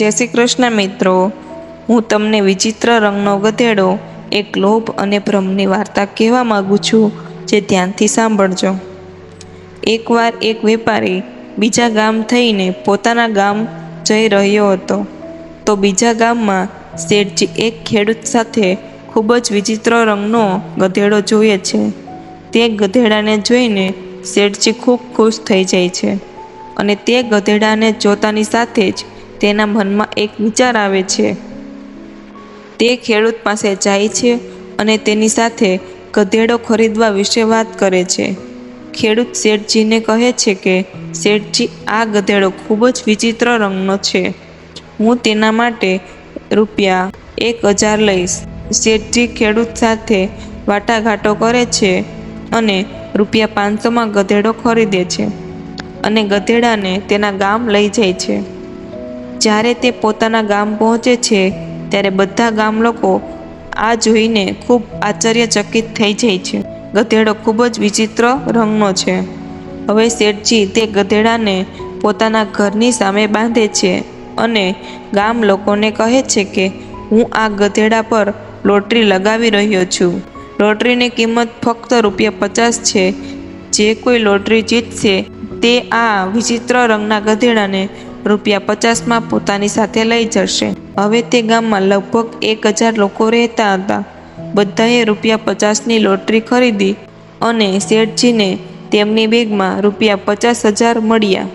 જય શ્રી કૃષ્ણ મિત્રો, હું તમને વિચિત્ર રંગનો ગધેડો, એક લોભ અને ભ્રમની વાર્તા કહેવા માગું છું, જે ધ્યાનથી સાંભળજો. એકવાર એક વેપારી બીજા ગામ થઈને પોતાના ગામ જઈ રહ્યો હતો, તો બીજા ગામમાં શેઠજી એક ખેડૂત સાથે ખૂબ જ વિચિત્ર રંગનો ગધેડો જોઈએ છે. તે ગધેડાને જોઈને શેઠજી ખૂબ ખુશ થઈ જાય છે અને તે ગધેડાને જોતાની સાથે જ તેના મનમાં એક વિચાર આવે છે. તે ખેડૂત પાસે જાય છે અને તેની સાથે ગધેડો ખરીદવા વિશે વાત કરે છે. ખેડૂત શેઠજીને કહે છે કે, શેઠજી, આ ગધેડો ખૂબ જ વિચિત્ર રંગનો છે. હું તેના માટે રૂપિયા એક હજાર લઈશ. શેઠજી ખેડૂત સાથે વાટાઘાટો કરે છે અને રૂપિયા પાંચસોમાં ગધેડો ખરીદે છે અને ગધેડાને તેના ગામ લઈ જાય છે. જ્યારે તે પોતાના ગામ પહોંચે છે, ત્યારે બધા ગામ લોકો આ જોઈને ખૂબ આશ્ચર્યચકિત થઈ જાય છે. ગધેડો ખૂબ જ વિચિત્ર રંગનો છે. હવે શેઠજી તે ગધેડાને પોતાના ઘરની સામે બાંધે છે અને ગામ લોકોને કહે છે કે, હું આ ગધેડા પર લોટરી લગાવી રહ્યો છું. લોટરીની કિંમત ફક્ત રૂપિયા પચાસ છે. જે કોઈ લોટરી જીતશે, તે આ વિચિત્ર રંગના ગધેડાને રૂપિયા પચાસમાં પોતાની સાથે લઈ જશે. હવે તે ગામમાં લગભગ એક હજાર લોકો રહેતા હતા. બધાએ રૂપિયા પચાસની લોટરી ખરીદી અને શેઠજીને તેમની બેગમાં રૂપિયા પચાસ હજાર મળ્યા.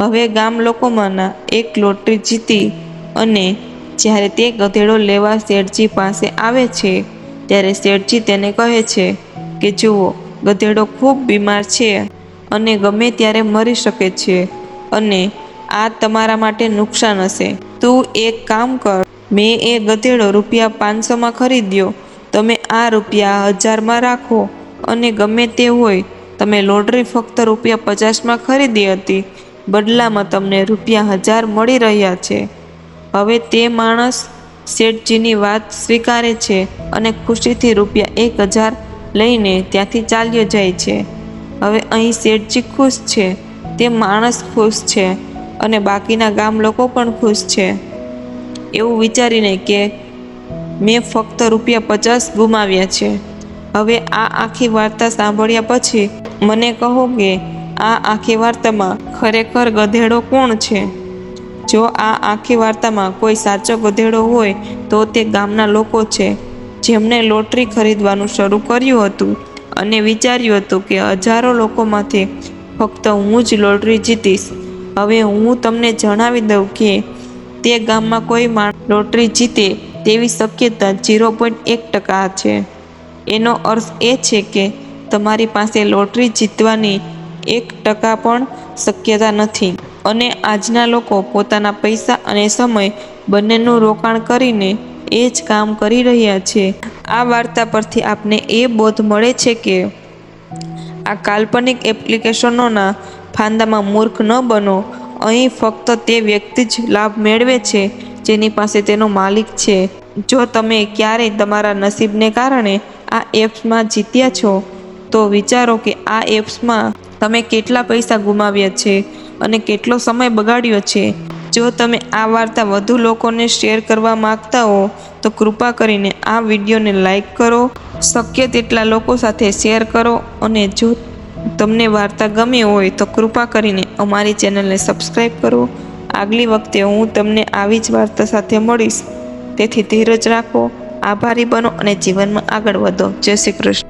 હવે ગામ લોકોમાંના એક લોટરી જીતી અને જ્યારે તે ગધેડો લેવા શેઠજી પાસે આવે છે, ત્યારે શેઠજી તેને કહે છે કે, જુઓ, ગધેડો ખૂબ બીમાર છે અને ગમે ત્યારે મરી શકે છે અને આ તમારા માટે નુકસાન હશે. તું એક કામ કર, મેં એ ગધેડો રૂપિયા પાંચસોમાં ખરીદ્યો. તમે આ રૂપિયા હજારમાં રાખો અને ગમે તે હોય, તમે લોટરી ફક્ત રૂપિયા પચાસમાં ખરીદી હતી. બદલામાં તમને રૂપિયા હજાર મળી રહ્યા છે. હવે તે માણસ શેઠજીની વાત સ્વીકારે છે અને ખુશીથી રૂપિયા એક હજાર લઈને ત્યાંથી ચાલ્યો જાય છે. હવે અહીં શેઠજી ખુશ છે. તે માણસ ખુશ છે. અને બાકીના ગામ લોકો પણ ખુશ છે. એવું વિચારીને કે મેં ફક્ત રૂપિયા પચાસ ગુમાવ્યા છે. હવે આ આખી વાર્તા સાંભળ્યા પછી મને કહો કે આ આખી વાર્તામાં ખરેખર ગધેડો કોણ છે? જો આ આખી વાર્તામાં કોઈ સાચો ગધેડો હોય, તો તે ગામના લોકો છે. જેમણે લોટરી ખરીદવાનું શરૂ કર્યું હતું અને વિચાર્યું હતું કે હજારો લોકોમાંથી ફક્ત હું જ લોટરી જીતીશ. હવે હું તમને જણાવી દઉં કે તે ગામમાં કોઈ માણસ લોટરી જીતે તેવી શક્યતા ઝીરો પોઈન્ટ એક ટકા છે. એનો અર્થ એ છે કે તમારી પાસે લોટરી જીતવાની એક ટકા પણ શક્યતા નથી અને આજના લોકો પોતાના પૈસા અને સમય બંનેનું રોકાણ કરીને એ જ કામ કરી રહ્યા છે. આ વાર્તા પરથી આપને એ બોધ મળે છે કે આ કાલ્પનિક એપ્લિકેશનોના ફાંદામાં મૂર્ખ ન બનો. અહીં ફક્ત તે વ્યક્તિ જ લાભ મેળવે છે, જેની પાસે તેનો માલિક છે. જો તમે ક્યારેય તમારા નસીબને કારણે આ એપ્સમાં જીત્યા છો, તો વિચારો કે આ એપ્સમાં તમે કેટલા પૈસા ગુમાવ્યા છે અને કેટલો સમય બગાડ્યો છે. જો તમે આ વાર્તા વધુ લોકોને શેર કરવા માંગતા હો, તો કૃપા કરીને આ વિડીયોને લાઈક કરો, શક્ય તેટલા લોકો સાથે શેર કરો અને જો તમને વાર્તા ગમી હોય તો કૃપા કરીને અમારી ચેનલને સબસ્ક્રાઈબ કરો. આગલી વખતે હું તમને આવી જ વાર્તા સાથે મળીશ. તેથી ધીરજ રાખો, આભારી બનો અને જીવનમાં આગળ વધો. જય શ્રી કૃષ્ણ.